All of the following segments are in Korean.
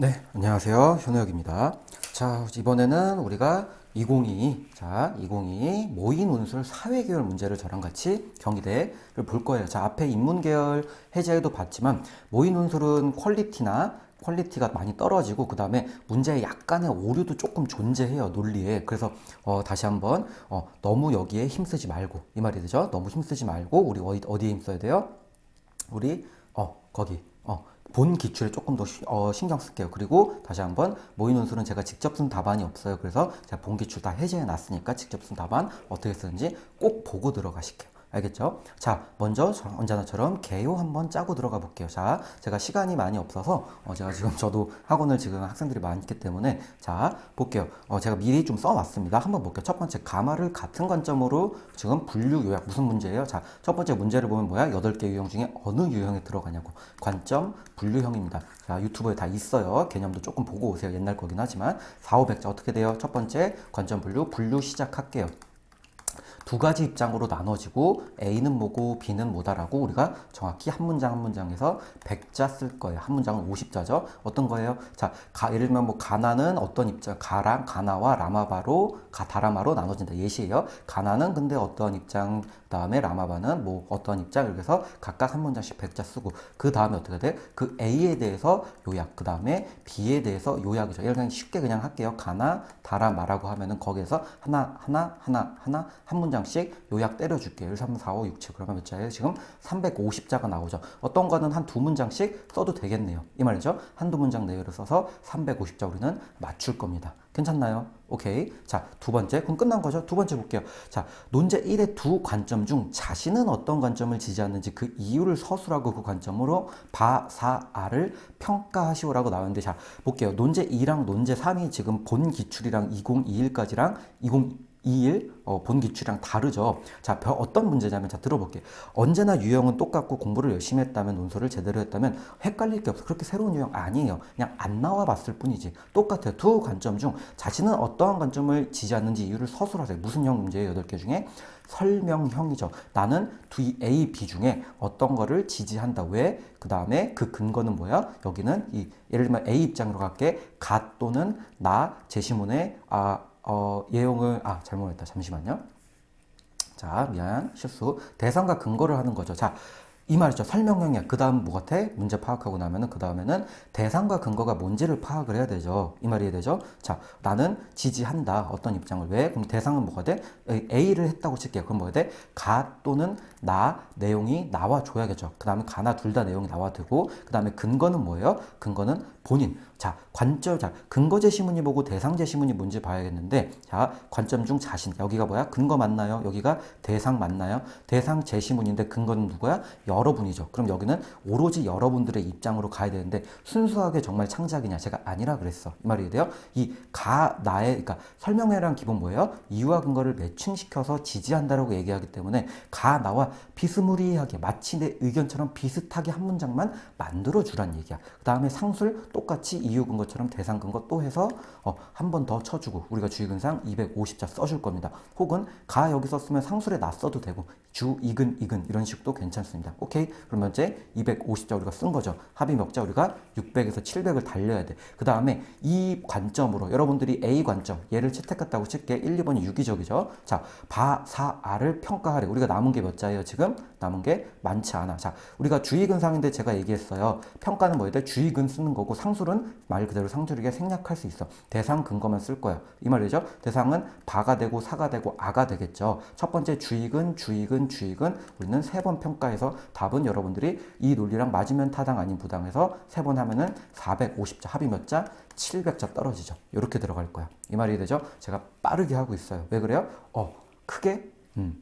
네, 안녕하세요. 현우혁입니다. 자, 이번에는 우리가 2022, 자, 2022 모의 논술 사회계열 문제를 저랑 같이 경희대를 볼 거예요. 자, 앞에 인문계열 해제에도 봤지만 모의 논술은 퀄리티나 퀄리티가 많이 떨어지고 그 다음에 문제에 약간의 오류도 조금 존재해요 논리에 그래서 어, 다시 한번 어, 너무 여기에 힘쓰지 말고 이 말이 되죠 너무 힘쓰지 말고 우리 어디, 어디에 힘써야 돼요 우리 어 거기 어 본 기출에 조금 더 시- 어, 신경 쓸게요. 그리고 다시 한번 모의 논술은 제가 직접 쓴 답안이 없어요. 그래서 제가 본 기출 다 해제해 놨으니까 직접 쓴 답안 어떻게 쓰는지 꼭 보고 들어가실게요. 알겠죠? 자, 먼저 저- 언제나처럼 개요 한번 짜고 들어가 볼게요. 자, 제가 시간이 많이 없어서 어, 제가 지금 저도 학원을 지금 학생들이 많기 때문에 자, 볼게요. 어, 제가 미리 좀 써왔습니다. 한번 볼게요. 첫 번째 가마를 같은 관점으로 지금 분류 요약 무슨 문제예요? 자, 첫 번째 문제를 보면 뭐야? 여덟 개 유형 중에 어느 유형에 들어가냐고. 관점 분류형입니다. 자, 유튜브에 다 있어요. 개념도 조금 보고 오세요. 옛날 거긴 하지만 4, 500자 어떻게 돼요? 첫 번째 관점 분류 분류 시작할게요. 두 가지 입장으로 나눠지고 A는 뭐고 B는 뭐다라고 우리가 정확히 한 문장 한 문장에서 100자 쓸 거예요. 한 문장은 50자죠. 어떤 거예요? 자, 가, 예를 들면 뭐 가나는 어떤 입장, 가랑 가나와 라마바로 가 다라마로 나눠진다. 예시예요. 가나는 근데 어떤 입장, 그다음에 라마바는 뭐 어떤 입장 이렇게 해서 각각 한 문장씩 100자 쓰고 그 다음에 어떻게 돼? 그 A에 대해서 요약, 그 다음에 B에 대해서 요약이죠. 예를 들면 쉽게 그냥 할게요. 가나 다라마라고 하면은 거기에서 하나 하나 하나 하나 한 문장씩 요약 때려줄게요. 1, 3, 4, 5, 6, 7 그러면 몇 자예요? 지금 350자가 나오죠. 어떤 거는 한 두 문장씩 써도 되겠네요. 이 말이죠. 한두 문장 내용을 써서 350자 우리는 맞출 겁니다. 괜찮나요? 오케이. 자, 두 번째. 그럼 끝난 거죠? 두 번째 볼게요. 자, 논제 1의 두 관점 중 자신은 어떤 관점을 지지하는지 그 이유를 서술하고 그 관점으로 바, 사, 아를 평가하시오라고 나오는데 자, 볼게요. 논제 2랑 논제 3이 지금 본 기출이랑 2021까지랑 20 21 어, 본 기 출이랑 다르죠. 자, 벼- 어떤 문제냐면 자 들어볼게. 언제나 유형은 똑같고 공부를 열심히 했다면 논술을 제대로 했다면 헷갈릴 게 없어. 그렇게 새로운 유형 아니에요. 그냥 안 나와 봤을 뿐이지. 똑같아요. 두 관점 중 자신은 어떠한 관점을 지지하는지 이유를 서술하세요. 무슨 형 문제예요? 여덟 개 중에 설명형이죠. 나는 두 A, B 중에 어떤 거를 지지한다. 왜? 그 다음에 그 근거는 뭐야? 여기는 이 예를 들면 A 입장으로 갈게. 가 또는 나 제시문에 아 어, 예용을 아 잘못했다. 잠시만요. 자 미안. 실수. 대상과 근거를 하는 거죠. 자 이 말이죠. 설명형이야. 그 다음 뭐 같아? 문제 파악하고 나면은 그 다음에는 대상과 근거가 뭔지를 파악을 해야 되죠. 이 말이 되죠? 자 나는 지지한다. 어떤 입장을? 왜? 그럼 대상은 뭐가 돼? A를 했다고 칠게요. 그럼 뭐가 돼 가 또는 나 내용이 나와 줘야겠죠. 그 다음에 가나 둘 다 내용이 나와 되고 그 다음에 근거는 뭐예요? 근거는 본인 자 관점 자 근거 제시문이 보고 대상 제시문이 뭔지 봐야겠는데 자 관점 중 자신. 여기가 뭐야? 근거 맞나요? 여기가 대상 맞나요? 대상 제시문인데 근거는 누구야? 여러분이죠. 그럼 여기는 오로지 여러분들의 입장으로 가야 되는데 순수하게 정말 창작이냐? 제가 아니라 그랬어. 이 말이 돼요? 이 가 나의 그러니까 설명회랑 기본 뭐예요? 이유와 근거를 매칭시켜서 지지한다라고 얘기하기 때문에 가 나와 비스무리하게 마치 내 의견처럼 비슷하게 한 문장만 만들어 주란 얘기야. 그 다음에 상술 똑같이 이유 근거처럼 대상 근거 또 해서 어, 한 번 더 쳐주고 우리가 주의근상 250자 써줄 겁니다. 혹은 가 여기 썼으면 상술에 나 써도 되고 주 이근 이근 이런 식도 괜찮습니다. 오케이? 그러면 이제 250자 우리가 쓴 거죠. 합의 몇자 우리가 600에서 700을 달려야 돼. 그 다음에 이 관점으로 여러분들이 A 관점 얘를 채택했다고 칠게 1, 2번이 유기적이죠. 자, 바, 사, 아를 평가하래. 우리가 남은 게 몇 자예요 지금? 남은 게 많지 않아. 자, 우리가 주의근상인데 제가 얘기했어요. 평가는 뭐에 대해 주의근 쓰는 거고 상술은 말 그대로 상술이게 생략할 수 있어. 대상 근거만 쓸 거야. 이 말이죠. 대상은 바가 되고 사가 되고 아가 되겠죠. 첫 번째 주의근, 주의근, 주의근 우리는 세 번 평가해서 답은 여러분들이 이 논리랑 맞으면 타당 아닌 부당해서 세 번 하면은 450자 합이 몇 자? 700자 떨어지죠. 이렇게 들어갈 거야. 이 말이 되죠. 제가 빠르게 하고 있어요. 왜 그래요? 어, 크게 음.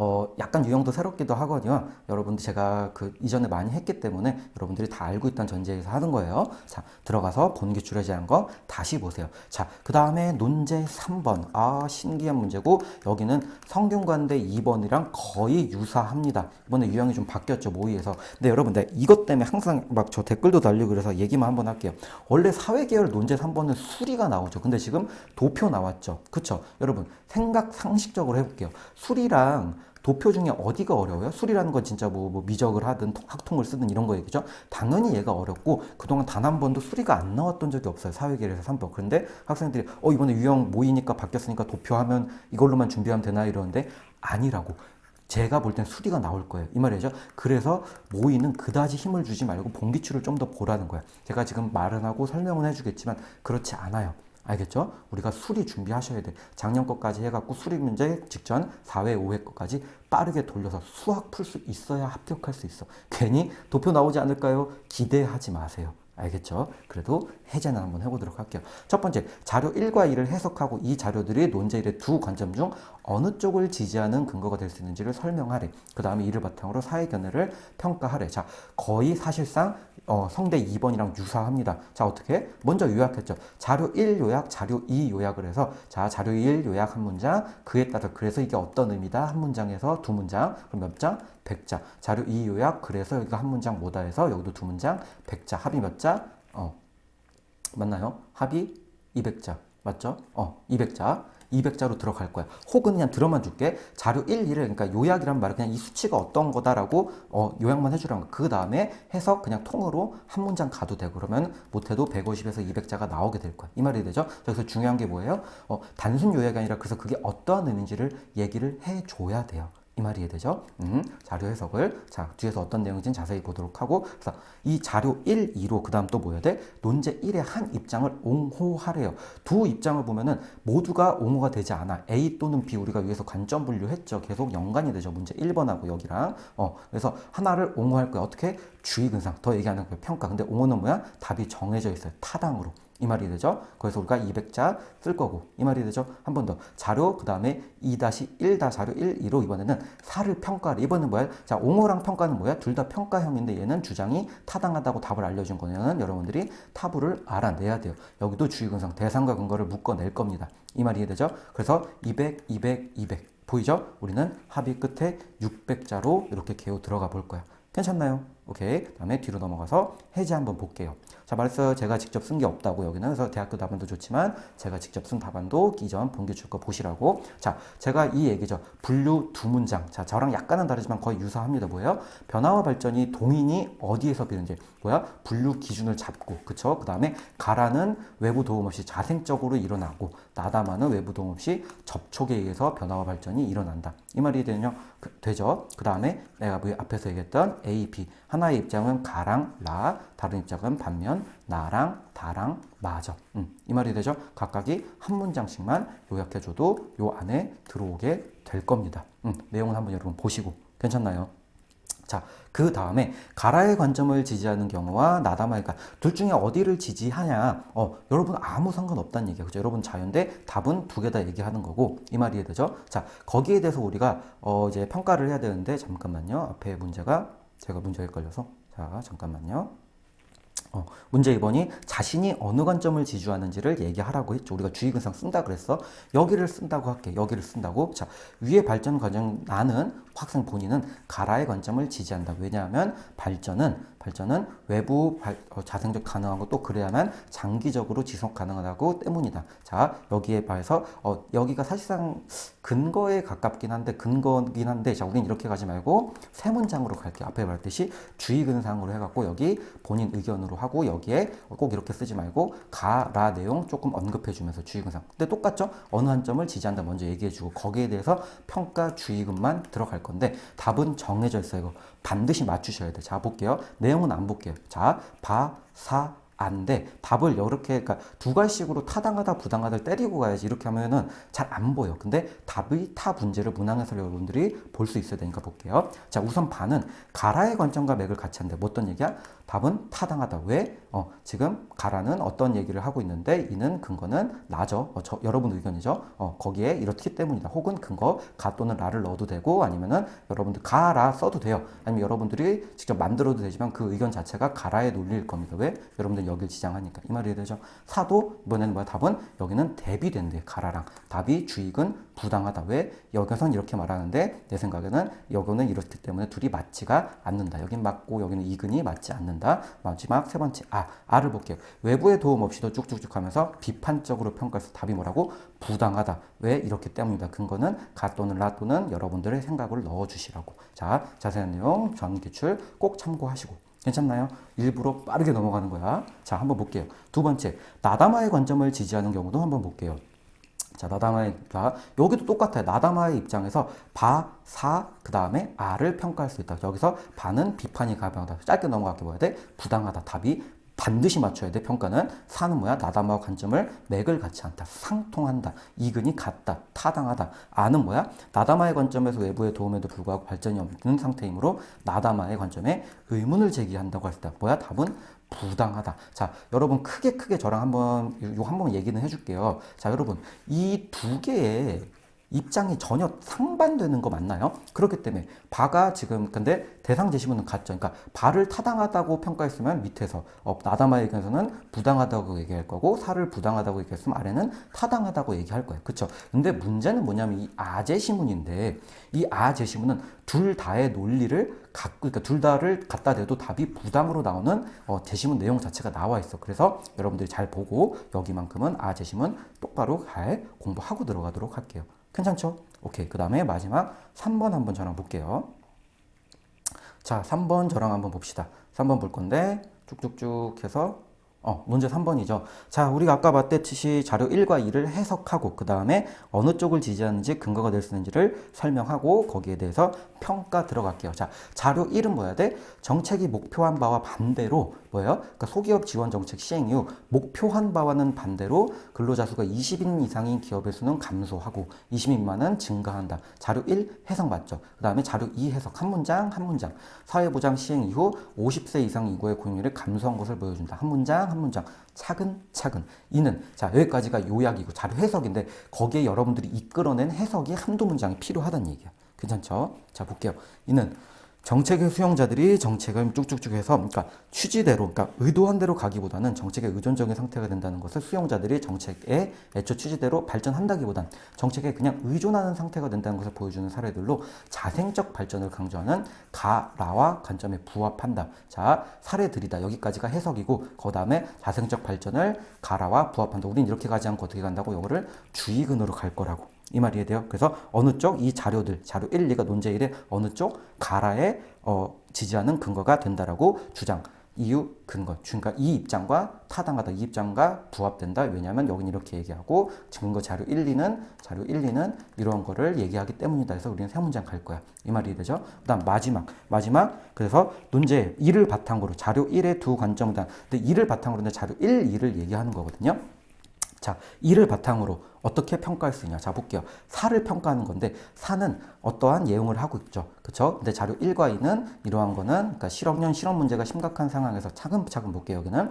어, 약간 유형도 새롭기도 하거든요. 여러분들 제가 그 이전에 많이 했기 때문에 여러분들이 다 알고 있다는 전제에서 하는 거예요. 자, 들어가서 본기 줄에 제한 거 다시 보세요. 자, 그 다음에 논제 3번. 아, 신기한 문제고, 여기는 성균관대 2번이랑 거의 유사합니다. 이번에 유형이 좀 바뀌었죠, 모의에서. 근데 여러분, 내 이것 때문에 항상 막 저 댓글도 달리고 그래서 얘기만 한번 할게요. 원래 사회계열 논제 3번은 수리가 나오죠. 근데 지금 도표 나왔죠. 그쵸? 여러분, 생각 상식적으로 해볼게요. 수리랑 도표 중에 어디가 어려워요? 술이라는 건 진짜 뭐, 뭐 미적을 하든 통- 학통을 쓰든 이런 거 얘기죠. 당연히 얘가 어렵고 그동안 단 한 번도 수리가 안 나왔던 적이 없어요. 사회계에서 3법. 그런데 학생들이 어 이번에 유형 모이니까 바뀌었으니까 도표하면 이걸로만 준비하면 되나 이러는데 아니라고. 제가 볼 땐 수리가 나올 거예요. 이 말이죠. 그래서 모의는 그다지 힘을 주지 말고 본기출을 좀 더 보라는 거예요. 제가 지금 말은 하고 설명은 해주겠지만 그렇지 않아요. 알겠죠? 우리가 수리 준비하셔야 돼. 작년 것까지 해갖고 수리 문제 직전 4회, 5회 것까지 빠르게 돌려서 수학 풀 수 있어야 합격할 수 있어. 괜히 도표 나오지 않을까요? 기대하지 마세요. 알겠죠? 그래도 해제는 한번 해보도록 할게요. 첫 번째, 자료 1과 2를 해석하고 이 자료들이 논제일의 두 관점 중 어느 쪽을 지지하는 근거가 될 수 있는지를 설명하래. 그 다음에 이를 바탕으로 사회 견해를 평가하래. 자, 거의 사실상 어, 성대 2번이랑 유사합니다. 자, 어떻게? 먼저 요약했죠. 자료 1 요약, 자료 2 요약을 해서 자, 자료 1 요약 한 문장, 그에 따라 그래서 이게 어떤 의미다? 한 문장에서 두 문장, 그럼 몇 장? 100자. 자료 2 요약, 그래서 여기가 한 문장 뭐다 해서 여기도 두 문장, 100자. 합이 몇 자? 어, 맞나요? 합이 200자. 맞죠? 어, 200자. 200자로 들어갈 거야. 혹은 그냥 들어만 줄게. 자료 1, 2를 그러니까 요약이란 말은 그냥 이 수치가 어떤 거다라고 어, 요약만 해주라는 거. 그 다음에 해석 그냥 통으로 한 문장 가도 되고 그러면 못해도 150에서 200자가 나오게 될 거야. 이 말이 되죠? 그래서 중요한 게 뭐예요? 어, 단순 요약이 아니라 그래서 그게 어떠한 의미인지를 얘기를 해줘야 돼요. 이 말이 이해되죠? 음, 자료 해석을 자 뒤에서 어떤 내용인지는 자세히 보도록 하고 그래서 이 자료 1, 2로 그 다음 또뭐 해야 돼? 논제 1의 한 입장을 옹호하래요. 두 입장을 보면은 모두가 옹호가 되지 않아. A 또는 B 우리가 위에서 관점 분류했죠. 계속 연관이 되죠. 문제 1번하고 여기랑 어 그래서 하나를 옹호할 거야. 어떻게? 주의 근상 더 얘기하는 거예요. 평가. 근데 옹호는 뭐야? 답이 정해져 있어요. 타당으로. 이 말이 되죠? 그래서 우리가 200자 쓸 거고 이 말이 되죠? 한 번 더 자료 그 다음에 2-1 자료 1, 2로 이번에는 4를 평가를 이번엔 뭐야? 자 옹호랑 평가는 뭐야? 둘 다 평가형인데 얘는 주장이 타당하다고 답을 알려준 거는 여러분들이 타부를 알아내야 돼요. 여기도 주의근상 대상과 근거를 묶어낼 겁니다. 이 말이 이해되죠? 그래서 200, 200, 200 보이죠? 우리는 합의 끝에 600자로 이렇게 개요 들어가 볼 거야. 괜찮나요? 오케이. 다음에 뒤로 넘어가서 해제 한번 볼게요. 자, 말했어요. 제가 직접 쓴 게 없다고 여기는. 그래서 대학교 답안도 좋지만 제가 직접 쓴 답안도 기존 본교 출 거 보시라고. 자, 제가 이 얘기죠. 분류 두 문장. 자, 저랑 약간은 다르지만 거의 유사합니다. 뭐예요? 변화와 발전이 동인이 어디에서 비는지. 뭐야? 분류 기준을 잡고. 그쵸? 그 다음에 가라는 외부 도움 없이 자생적으로 일어나고 나다마는 외부 도움 없이 접촉에 의해서 변화와 발전이 일어난다. 이 말이 되냐? 그, 되죠? 그 다음에 내가 뭐 앞에서 얘기했던 A, B. 하나의 입장은 가랑, 라. 다른 입장은 반면 나랑, 다랑, 마저. 음, 이 말이 되죠? 각각이 한 문장씩만 요약해줘도 요 안에 들어오게 될 겁니다. 음, 내용을 한번 여러분 보시고 괜찮나요? 자, 그 다음에 가라의 관점을 지지하는 경우와 그러니까 둘 중에 어디를 지지하냐? 어, 여러분 아무 상관없다는 얘기예요. 그죠? 여러분 자유인데 답은 두 개 다 얘기하는 거고 이 말이 되죠? 자, 거기에 대해서 우리가 어, 이제 평가를 해야 되는데 잠깐만요. 앞에 문제가 제가 문제에 걸려서 자, 잠깐만요. 어, 문제 2번이 자신이 어느 관점을 지주하는지를 얘기하라고 했죠. 우리가 주의근상 쓴다 그랬어. 여기를 쓴다고 할게. 여기를 쓴다고. 자, 위의 발전 과정 나는 학생 본인은 가라의 관점을 지지한다. 왜냐하면 발전은 발전은 외부 발, 어, 자생적 가능하고 또 그래야만 장기적으로 지속 가능하다고 때문이다. 자, 여기에 봐서 어, 여기가 사실상 근거에 가깝긴 한데 근거긴 한데 자, 우린 이렇게 가지 말고 세 문장으로 갈게요. 앞에 말했듯이 주의 근상으로 해갖고 여기 본인 의견으로 하고 여기에 꼭 이렇게 쓰지 말고 가라 내용 조금 언급해주면서 주의 근상. 근데 똑같죠? 어느 한 점을 지지한다 먼저 얘기해주고 거기에 대해서 평가 주의근만 들어갈 건데 답은 정해져 있어요. 이거 반드시 맞추셔야 돼. 자 볼게요. 내용은 안 볼게요. 자 바, 사, 안 돼. 답을 이렇게 그러니까 두 가지식으로 타당하다 부당하다를 때리고 가야지 이렇게 하면은 잘 안 보여. 근데 답의 타 문제를 문항에서 여러분들이 볼 수 있어야 되니까 볼게요. 자 우선 반은 가라의 관점과 맥을 같이 한데 뭐 어떤 얘기야? 답은 타당하다. 왜? 어, 지금 가라는 어떤 얘기를 하고 있는데 이는 근거는 나죠. 어, 저, 여러분 의견이죠? 어, 거기에 이렇기 때문이다. 혹은 근거 가 또는 라를 넣어도 되고 아니면은 여러분들 가라 써도 돼요. 아니면 여러분들이 직접 만들어도 되지만 그 의견 자체가 가라의 논리일 겁니다. 왜? 여러분들 여길 지장하니까 이 말이 되죠. 사도 이번에는 뭐야 답은 여기는 대비된대 가라랑 답이 주익은 부당하다. 왜? 여기선 이렇게 말하는데 내 생각에는 여기는 이렇기 때문에 둘이 맞지가 않는다. 여긴 맞고 여기는 이근이 맞지 않는다. 마지막 세 번째 아, 아를 볼게요. 외부의 도움 없이도 쭉쭉쭉 하면서 비판적으로 평가해서 답이 뭐라고? 부당하다. 왜? 이렇기 때문이다. 근거는 가 또는 라 또는 여러분들의 생각을 넣어주시라고. 자, 자세한 내용 전 기출 꼭 참고하시고. 괜찮나요? 일부러 빠르게 넘어가는 거야. 자, 한번 볼게요. 두 번째, 나다마의 관점을 지지하는 경우도 한번 볼게요. 자, 나다마의, 자, 여기도 똑같아요. 나다마의 입장에서 바, 사, 그 다음에 아를 평가할 수 있다. 여기서 바는 비판이 가능하다. 짧게 넘어갈게 뭐야 돼? 부당하다. 답이 반드시 맞춰야 돼. 평가는 사는 뭐야? 나다마와 관점을 맥을 같지 않다. 상통한다. 이근이 같다. 타당하다. 아는 뭐야? 나다마의 관점에서 외부의 도움에도 불구하고 발전이 없는 상태이므로 나다마의 관점에 의문을 제기한다고 했을 때 뭐야? 답은 부당하다. 자, 여러분 크게 크게 저랑 한번 요 한번 얘기는 해줄게요. 자, 여러분 이 두 개의 입장이 전혀 상반되는 거 맞나요? 그렇기 때문에 바가 지금 근데 대상 제시문은 같죠. 그러니까 바를 타당하다고 평가했으면 밑에서 어, 나다마 얘기에서는 부당하다고 얘기할 거고 사를 부당하다고 얘기했으면 아래는 타당하다고 얘기할 거예요. 그렇죠? 근데 문제는 뭐냐면 이 아제시문인데 이 아제시문은 둘 다의 논리를 갖고 그러니까 둘 다를 갖다 대도 답이 부당으로 나오는 어, 제시문 내용 자체가 나와 있어. 그래서 여러분들이 잘 보고 여기만큼은 아제시문 똑바로 잘 공부하고 들어가도록 할게요. 괜찮죠? 오케이. 그 다음에 마지막 3번 한번 저랑 볼게요. 자, 3번 저랑 한번 봅시다. 3번 볼 건데 쭉쭉쭉 해서 어, 문제 3번이죠. 자, 우리가 아까 봤듯이 자료 1과 2를 해석하고 그 다음에 어느 쪽을 지지하는지 근거가 될 수 있는지를 설명하고 거기에 대해서 평가 들어갈게요. 자, 자료 1은 뭐야 돼? 정책이 목표한 바와 반대로 뭐예요? 그러니까 소기업 지원 정책 시행 이후 목표한 바와는 반대로 근로자 수가 20인 이상인 기업의 수는 감소하고 20인 미만은 증가한다. 자료 1 해석 맞죠? 그 다음에 자료 2 해석 한 문장 한 문장 사회보장 시행 이후 50세 이상 인구의 고용률이 감소한 것을 보여준다. 한 문장 한 문장 차근차근 이는 자 여기까지가 요약이고 자료 해석인데 거기에 여러분들이 이끌어낸 해석이 한두 문장이 필요하다는 얘기야. 괜찮죠? 자 볼게요. 이는 정책의 수용자들이 정책을 쭉쭉쭉 해서 그러니까 취지대로 그러니까 의도한 대로 가기보다는 정책에 의존적인 상태가 된다는 것을 수용자들이 정책의 애초 취지대로 발전한다기보단 정책에 그냥 의존하는 상태가 된다는 것을 보여주는 사례들로 자생적 발전을 강조하는 가라와 관점에 부합한다. 자 사례들이다. 여기까지가 해석이고 그 다음에 자생적 발전을 가라와 부합한다. 우린 이렇게 가지 않고 어떻게 간다고 이거를 주의근으로 갈 거라고. 이 말이 돼요. 그래서 어느 쪽 이 자료들, 자료 1, 2가 논제 1에 어느 쪽 가라에 어, 지지하는 근거가 된다라고 주장. 이유, 근거. 그러니까 이 입장과 타당하다. 이 입장과 부합된다. 왜냐하면 여기는 이렇게 얘기하고 증거 자료 1, 2는 자료 1, 2는 이런 거를 얘기하기 때문이다. 그래서 우리는 세 문장 갈 거야. 이 말이 되죠. 그다음 마지막. 마지막. 그래서 논제 1을 바탕으로 자료 1의 두 관점이다. 근데 2를 바탕으로 는 자료 1, 2를 얘기하는 거거든요. 자, 이를 바탕으로 어떻게 평가할 수 있냐? 자, 볼게요. 사를 평가하는 건데, 사는 어떠한 예용을 하고 있죠. 그쵸? 근데 자료 1과 2는 이러한 거는, 그러니까 실업년 실업 문제가 심각한 상황에서 차근차근 볼게요. 여기는.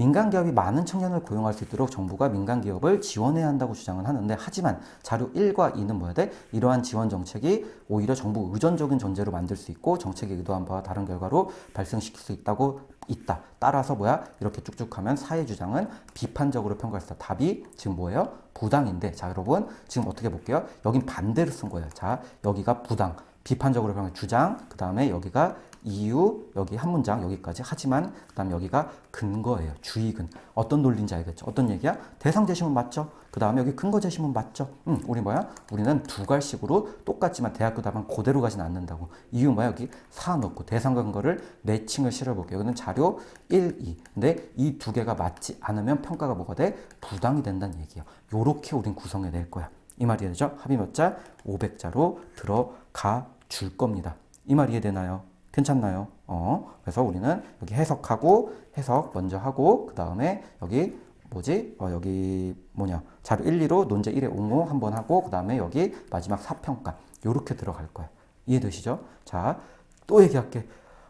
민간 기업이 많은 청년을 고용할 수 있도록 정부가 민간 기업을 지원해야 한다고 주장은 하는데 하지만 자료 1과 2는 뭐야 돼? 이러한 지원 정책이 오히려 정부 의존적인 존재로 만들 수 있고 정책의 의도한 바와 다른 결과로 발생시킬 수 있다고 있다. 따라서 뭐야? 이렇게 쭉쭉 하면 사회 주장은 비판적으로 평가할 수 있다. 답이 지금 뭐예요? 부당인데 자 여러분 지금 어떻게 볼게요? 여긴 반대로 쓴 거예요. 자 여기가 부당. 비판적으로 평가 주장 그 다음에 여기가 이유 여기 한 문장 여기까지. 하지만 그 다음에 여기가 근거예요. 주의근. 어떤 논리인지 알겠죠? 어떤 얘기야? 대상 제시문 맞죠? 그 다음에 여기 근거 제시문 맞죠? 음 우리 뭐야? 우리는 두 갈식으로 똑같지만 대학교 답안 그대로 가진 않는다고. 이유 뭐야? 여기 사 넣고 대상 근거를 매칭을 실어 볼게요. 여기는 자료 1, 2 근데 이 두 개가 맞지 않으면 평가가 뭐가 돼? 부당이 된다는 얘기예요. 요렇게 우린 구성해 낼 거야. 이 말이 되죠? 합의 몇 자? 500자로 들어가 줄 겁니다. 이 말 이해되나요? 괜찮나요? 어, 그래서 우리는 여기 해석하고 해석 먼저 하고 그 다음에 여기 뭐지? 어, 여기 뭐냐? 자료 1, 2로 논제 1에 옹호 한번 하고 그 다음에 여기 마지막 사평가 요렇게 들어갈 거야. 이해되시죠? 자, 또 얘기할게.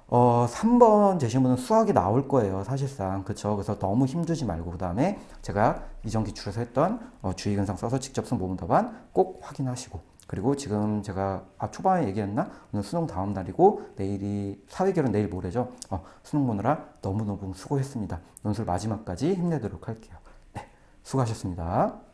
어, 3번 제시문은 수학이 나올 거예요, 사실상. 그쵸? 그래서 너무 힘주지 말고, 그 다음에 제가 이전 기출에서 했던 어, 주의근상 써서 직접 쓴 모문 답안 꼭 확인하시고, 그리고 지금 제가 아 초반에 얘기했나? 오늘 수능 다음 날이고 내일이 사회결은 내일 모레죠. 어, 수능 보느라 너무너무 수고했습니다. 논술 마지막까지 힘내도록 할게요. 네, 수고하셨습니다.